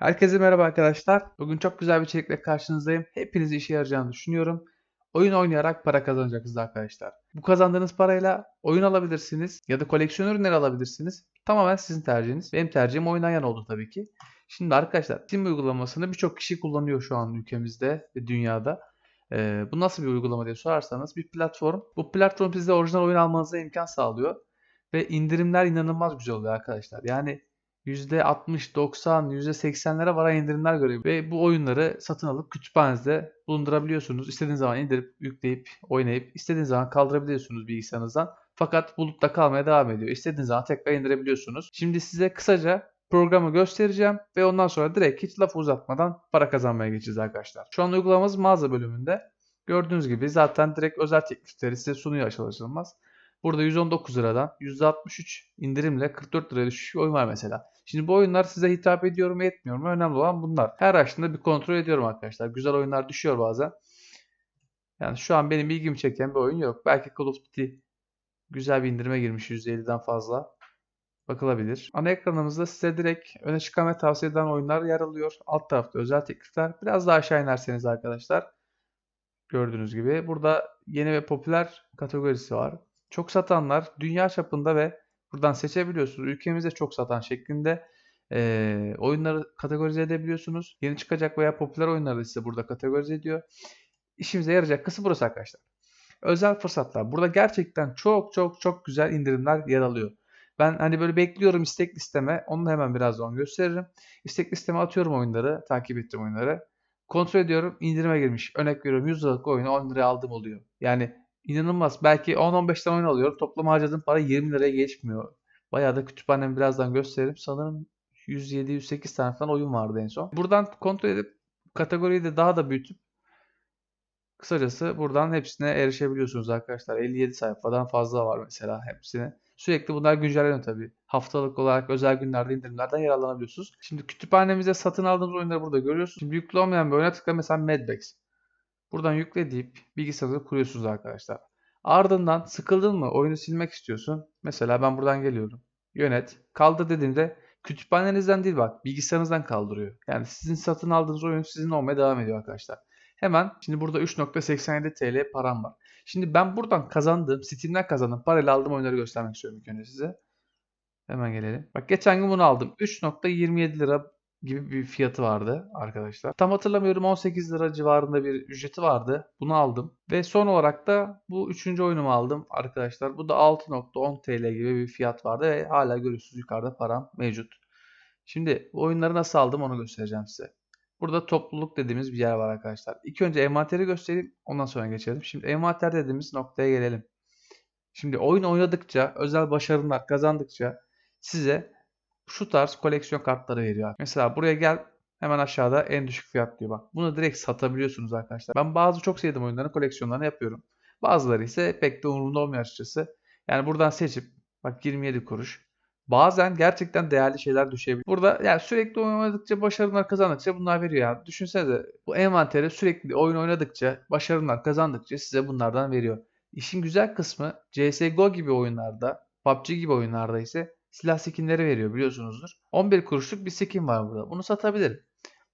Herkese merhaba arkadaşlar. Bugün çok güzel bir içerikle karşınızdayım. Hepinizi işe yarayacağını düşünüyorum. Oyun oynayarak para kazanacaksınız arkadaşlar. Bu kazandığınız parayla oyun alabilirsiniz ya da koleksiyon ürünleri alabilirsiniz. Tamamen sizin tercihiniz. Benim tercihim oyundan yana oldu tabii ki. Şimdi arkadaşlar Steam uygulamasını birçok kişi kullanıyor şu an ülkemizde ve dünyada. Ee, bu nasıl bir uygulama diye sorarsanız bir platform. Bu platform size orijinal oyun almanıza imkan sağlıyor. Ve indirimler inanılmaz güzel oluyor arkadaşlar. Yani %60, 90, %80'lere varan indirimler görüyor. Ve bu oyunları satın alıp kütüphanenizde bulundurabiliyorsunuz. İstediğiniz zaman indirip, yükleyip, oynayıp, istediğiniz zaman kaldırabiliyorsunuz bilgisayarınızdan. Fakat bulutta kalmaya devam ediyor. İstediğiniz zaman tekrar indirebiliyorsunuz. Şimdi size kısaca programı göstereceğim ve ondan sonra direkt hiç laf uzatmadan para kazanmaya geçeceğiz arkadaşlar. Şu an uygulamamız mağaza bölümünde. Gördüğünüz gibi zaten direkt özel teklifleri size sunuyor açılışılmaz. Burada 119 liradan %63 indirimle 44 liraya düşmüş bir oyun var mesela. Şimdi bu oyunlar size hitap ediyor mu etmiyor mu? Önemli olan bunlar. Her açtığımda bir kontrol ediyorum arkadaşlar. Güzel oyunlar düşüyor bazen. Yani şu an benim ilgimi çeken bir oyun yok. Belki Call of Duty güzel bir indirime girmiş %50'den fazla. Bakılabilir. Ana ekranımızda size direkt öne çıkan ve tavsiye edilen oyunlar yer alıyor. Alt tarafta özel teklifler. Biraz daha aşağı inerseniz arkadaşlar. Gördüğünüz gibi burada yeni ve popüler kategorisi var. Çok satanlar dünya çapında ve buradan seçebiliyorsunuz. Ülkemizde çok satan şeklinde e, oyunları kategorize edebiliyorsunuz. Yeni çıkacak veya popüler oyunları da size burada kategorize ediyor. İşimize yarayacak kısım burası arkadaşlar. Özel fırsatlar. Burada gerçekten çok çok çok güzel indirimler yer alıyor. Ben hani böyle bekliyorum istek listeme. Onu da hemen birazdan gösteririm. İstek listeme atıyorum oyunları. Takip ettiğim oyunları. Kontrol ediyorum. indirime girmiş. Örnek veriyorum 100 liralık oyunu 10 liraya aldım oluyor. Yani inanılmaz. Belki 10-15 tane oyun alıyorum. Toplam harcadığım para 20 liraya geçmiyor. Bayağı da kütüphanemi birazdan gösteririm. Sanırım 107-108 tane falan oyun vardı en son. Buradan kontrol edip kategoriyi de daha da büyütüp kısacası buradan hepsine erişebiliyorsunuz arkadaşlar. 57 sayfadan fazla var mesela hepsine. Sürekli bunlar güncelleniyor tabii. Haftalık olarak özel günlerde indirimlerden yararlanabiliyorsunuz. Şimdi kütüphanemizde satın aldığımız oyunları burada görüyorsunuz. Şimdi yüklü olmayan bir oyuna tıkla mesela Madbox. Buradan yükle deyip bilgisayarınızı kuruyorsunuz arkadaşlar. Ardından sıkıldın mı oyunu silmek istiyorsun. Mesela ben buradan geliyorum. Yönet. Kaldır dediğimde kütüphanenizden değil bak bilgisayarınızdan kaldırıyor. Yani sizin satın aldığınız oyun sizin olmaya devam ediyor arkadaşlar. Hemen şimdi burada 3.87 TL param var. Şimdi ben buradan kazandığım, Steam'den kazandığım parayla aldığım oyunları göstermek istiyorum ilk önce size. Hemen gelelim. Bak geçen gün bunu aldım. 3.27 lira gibi bir fiyatı vardı arkadaşlar. Tam hatırlamıyorum 18 lira civarında bir ücreti vardı. Bunu aldım. Ve son olarak da bu üçüncü oyunumu aldım arkadaşlar. Bu da 6.10 TL gibi bir fiyat vardı ve hala görüyorsunuz yukarıda param mevcut. Şimdi bu oyunları nasıl aldım onu göstereceğim size. Burada topluluk dediğimiz bir yer var arkadaşlar. İlk önce envanteri göstereyim ondan sonra geçelim. Şimdi envanter dediğimiz noktaya gelelim. Şimdi oyun oynadıkça, özel başarımlar kazandıkça size şu tarz koleksiyon kartları veriyor. Mesela buraya gel hemen aşağıda en düşük fiyat diyor bak. Bunu direkt satabiliyorsunuz arkadaşlar. Ben bazı çok sevdiğim oyunların koleksiyonlarını yapıyorum. Bazıları ise pek de umurumda olmuyor açıkçası. Yani buradan seçip bak 27 kuruş. Bazen gerçekten değerli şeyler düşebilir. Burada yani sürekli oynadıkça başarılar kazandıkça bunlar veriyor yani. Düşünsenize bu envanteri sürekli oyun oynadıkça başarılar kazandıkça size bunlardan veriyor. İşin güzel kısmı CSGO gibi oyunlarda, PUBG gibi oyunlarda ise silah skinleri veriyor biliyorsunuzdur. 11 kuruşluk bir skin var burada. Bunu satabilirim.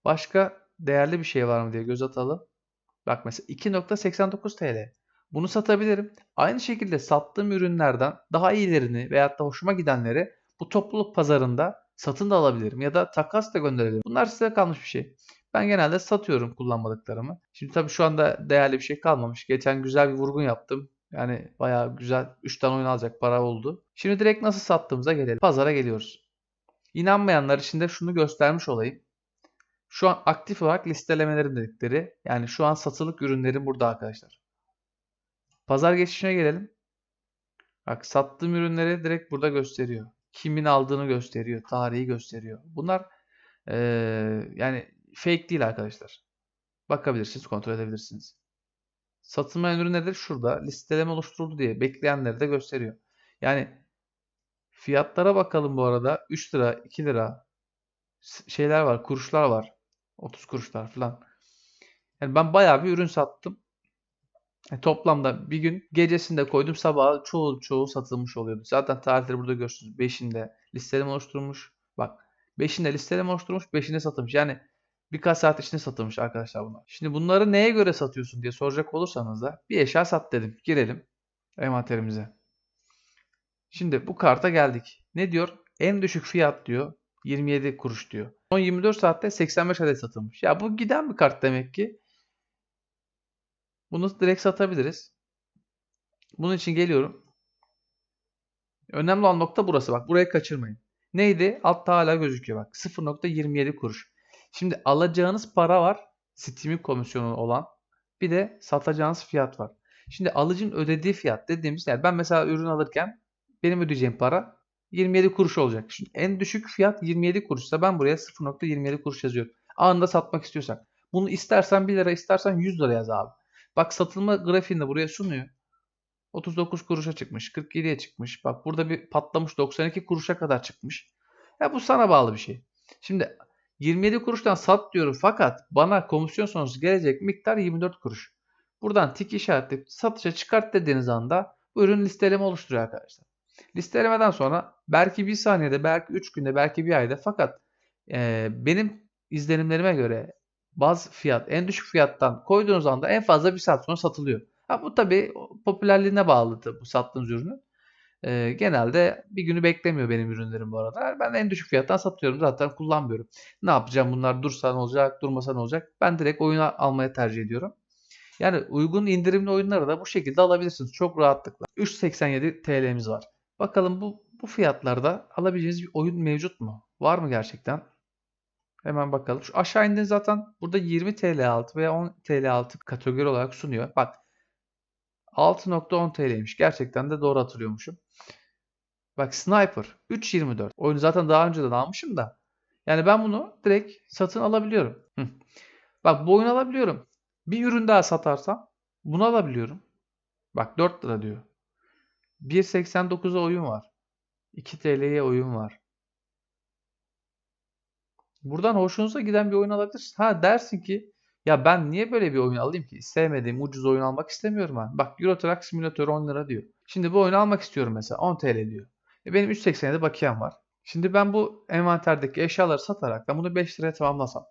Başka değerli bir şey var mı diye göz atalım. Bak mesela 2.89 TL. Bunu satabilirim. Aynı şekilde sattığım ürünlerden daha iyilerini veyahut da hoşuma gidenleri bu topluluk pazarında satın da alabilirim ya da takas da gönderebilirim. Bunlar size kalmış bir şey. Ben genelde satıyorum kullanmadıklarımı. Şimdi tabii şu anda değerli bir şey kalmamış. Geçen güzel bir vurgun yaptım. Yani bayağı güzel 3 tane oyun alacak para oldu. Şimdi direkt nasıl sattığımıza gelelim. Pazara geliyoruz. İnanmayanlar için de şunu göstermiş olayım. Şu an aktif olarak listelemelerim dedikleri yani şu an satılık ürünlerim burada arkadaşlar. Pazar geçişine gelelim. Bak sattığım ürünleri direkt burada gösteriyor. Kimin aldığını gösteriyor. Tarihi gösteriyor. Bunlar ee, yani fake değil arkadaşlar. Bakabilirsiniz, kontrol edebilirsiniz. Satılmayan ürünleri de şurada listeleme oluşturuldu diye bekleyenleri de gösteriyor. Yani fiyatlara bakalım bu arada. 3 lira, 2 lira şeyler var, kuruşlar var. 30 kuruşlar falan. Yani ben bayağı bir ürün sattım. Yani toplamda bir gün gecesinde koydum sabah çoğu çoğu satılmış oluyordu. Zaten tarihleri burada görürsünüz. 5'inde listeleme oluşturulmuş. Bak 5'inde listeleme oluşturmuş, 5'inde satılmış. Yani birkaç saat içinde satılmış arkadaşlar bunlar. Şimdi bunları neye göre satıyorsun diye soracak olursanız da bir eşya sat dedim. Girelim envanterimize. Şimdi bu karta geldik. Ne diyor? En düşük fiyat diyor. 27 kuruş diyor. Son 24 saatte 85 adet satılmış. Ya bu giden bir kart demek ki. Bunu direkt satabiliriz. Bunun için geliyorum. Önemli olan nokta burası bak. Burayı kaçırmayın. Neydi? Altta hala gözüküyor bak. 0.27 kuruş. Şimdi alacağınız para var. Steam'in komisyonu olan. Bir de satacağınız fiyat var. Şimdi alıcının ödediği fiyat dediğimiz yani ben mesela ürün alırken benim ödeyeceğim para 27 kuruş olacak. Şimdi en düşük fiyat 27 kuruşsa ben buraya 0.27 kuruş yazıyorum. Anında satmak istiyorsak. Bunu istersen 1 lira istersen 100 lira yaz abi. Bak satılma grafiğinde buraya sunuyor. 39 kuruşa çıkmış, 47'ye çıkmış. Bak burada bir patlamış 92 kuruşa kadar çıkmış. Ya bu sana bağlı bir şey. Şimdi 27 kuruştan sat diyorum fakat bana komisyon sonrası gelecek miktar 24 kuruş. Buradan tik işaretleyip satışa çıkart dediğiniz anda ürün listeleme oluşturuyor arkadaşlar. Listelemeden sonra belki bir saniyede, belki 3 günde, belki bir ayda fakat e, benim izlenimlerime göre baz fiyat en düşük fiyattan koyduğunuz anda en fazla bir saat sonra satılıyor. Ha, bu tabi popülerliğine bağlı bu sattığınız ürünün. Ee, genelde bir günü beklemiyor benim ürünlerim bu arada. Ben en düşük fiyattan satıyorum zaten kullanmıyorum. Ne yapacağım bunlar dursa ne olacak durmasa ne olacak. Ben direkt oyuna almaya tercih ediyorum. Yani uygun indirimli oyunları da bu şekilde alabilirsiniz. Çok rahatlıkla. 3.87 TL'miz var. Bakalım bu, bu fiyatlarda alabileceğiniz bir oyun mevcut mu? Var mı gerçekten? Hemen bakalım. Şu aşağı indiğiniz zaten burada 20 TL altı veya 10 TL altı kategori olarak sunuyor. Bak 6.10 TL'ymiş. Gerçekten de doğru hatırlıyormuşum. Bak Sniper 3.24. Oyunu zaten daha önceden almışım da. Yani ben bunu direkt satın alabiliyorum. Bak bu oyunu alabiliyorum. Bir ürün daha satarsam bunu alabiliyorum. Bak 4 lira diyor. 1.89'a oyun var. 2 TL'ye oyun var. Buradan hoşunuza giden bir oyun alabilirsin. Ha dersin ki ya ben niye böyle bir oyun alayım ki? Sevmediğim ucuz oyun almak istemiyorum ben. Bak Euro Truck Simulator 10 lira diyor. Şimdi bu oyunu almak istiyorum mesela 10 TL diyor. E benim 3.87 bakiyem var. Şimdi ben bu envanterdeki eşyaları satarak da bunu 5 liraya tamamlasam.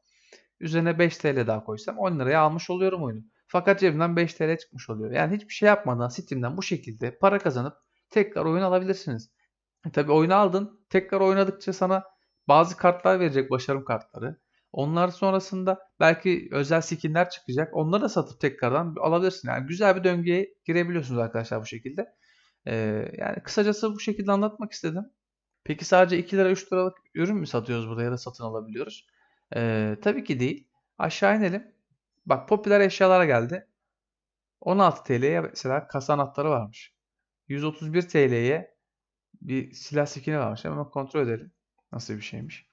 Üzerine 5 TL daha koysam 10 liraya almış oluyorum oyunu. Fakat cebimden 5 TL çıkmış oluyor. Yani hiçbir şey yapmadan Steam'den bu şekilde para kazanıp tekrar oyun alabilirsiniz. E tabi oyunu aldın. Tekrar oynadıkça sana bazı kartlar verecek başarım kartları. Onlar sonrasında belki özel skinler çıkacak. Onları da satıp tekrardan alabilirsin. Yani güzel bir döngüye girebiliyorsunuz arkadaşlar bu şekilde. Ee, yani kısacası bu şekilde anlatmak istedim. Peki sadece 2 lira 3 liralık ürün mü satıyoruz burada ya da satın alabiliyoruz? Ee, tabii ki değil. Aşağı inelim. Bak popüler eşyalara geldi. 16 TL'ye mesela kasa anahtarı varmış. 131 TL'ye bir silah skini varmış. Hemen kontrol edelim. Nasıl bir şeymiş.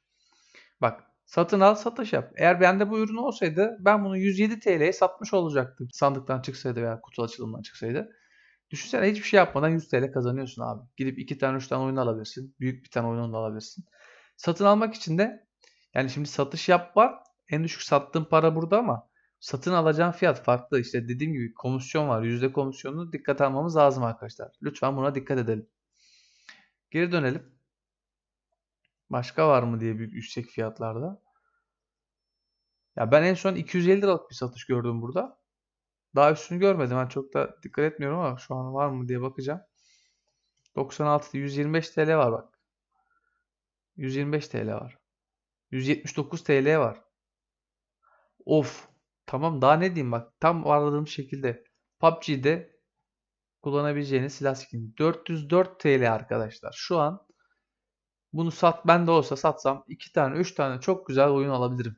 Bak satın al satış yap. Eğer bende bu ürün olsaydı ben bunu 107 TL'ye satmış olacaktım. Sandıktan çıksaydı veya kutu açılımından çıksaydı. Düşünsene hiçbir şey yapmadan 100 TL kazanıyorsun abi. Gidip 2 tane 3 tane oyun alabilirsin. Büyük bir tane oyun alabilirsin. Satın almak için de yani şimdi satış yap var. En düşük sattığın para burada ama satın alacağın fiyat farklı. İşte dediğim gibi komisyon var. Yüzde komisyonunu dikkat almamız lazım arkadaşlar. Lütfen buna dikkat edelim. Geri dönelim. Başka var mı diye büyük yüksek fiyatlarda. Ya ben en son 250 liralık bir satış gördüm burada. Daha üstünü görmedim. Ben çok da dikkat etmiyorum ama şu an var mı diye bakacağım. 96 125 TL var bak. 125 TL var. 179 TL var. Of. Tamam daha ne diyeyim bak. Tam aradığım şekilde PUBG'de kullanabileceğiniz silah skin. 404 TL arkadaşlar. Şu an bunu sat ben de olsa satsam 2 tane 3 tane çok güzel oyun alabilirim.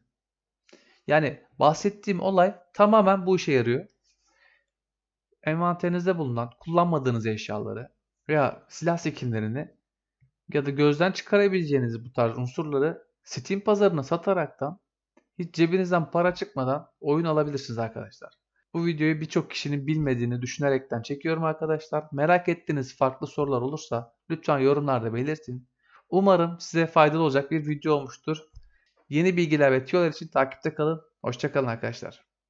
Yani bahsettiğim olay tamamen bu işe yarıyor. Envanterinizde bulunan kullanmadığınız eşyaları veya silah skinlerini ya da gözden çıkarabileceğiniz bu tarz unsurları Steam pazarına sataraktan hiç cebinizden para çıkmadan oyun alabilirsiniz arkadaşlar. Bu videoyu birçok kişinin bilmediğini düşünerekten çekiyorum arkadaşlar. Merak ettiğiniz farklı sorular olursa lütfen yorumlarda belirtin. Umarım size faydalı olacak bir video olmuştur. Yeni bilgiler ve tüyolar için takipte kalın. Hoşçakalın arkadaşlar.